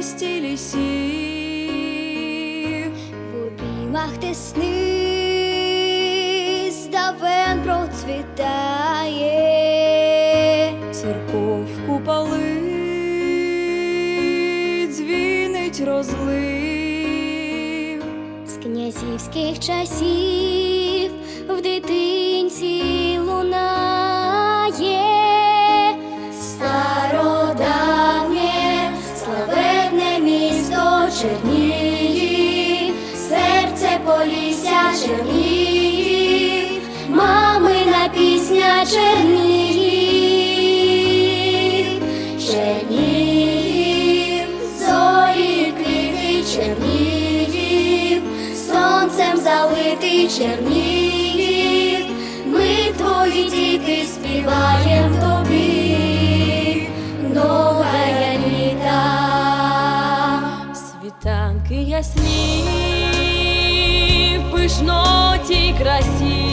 прелісті лісів, в обіймах тесни здавен процвітає, церковку куполи дзвінить розлив з князівських часів в дитинці лунає. Полісся Чернігів, мамина пісня Чернігів, Чернігів, зорі квіти Чернігів, сонцем залитий Чернігів, ми твої діти співаєм тобі, довгая літа. світанки ясні, в пишноті красі.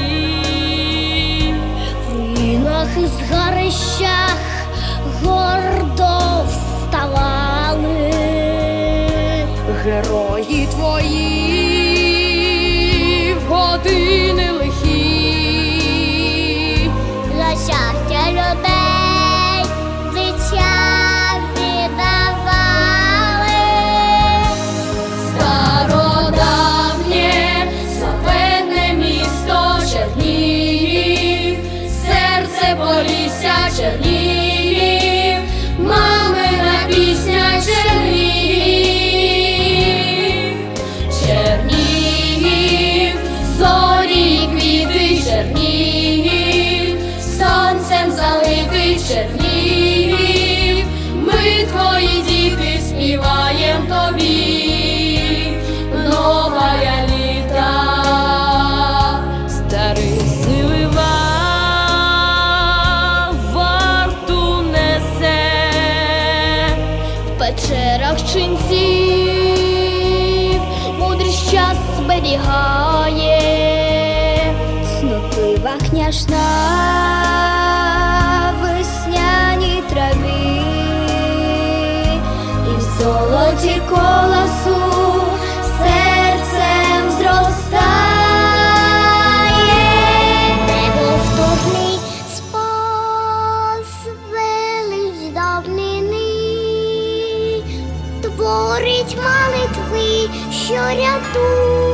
В руїнах і згарищах гордо Чернігів, ми твої діти співаєм тобі, новая літа, старий вал варту несе. В печерах ченців мудрість час зберігає, снопива княжна золоті колосу серцем зростає. Неповторний спас велич давнини, творить молитви, що нас.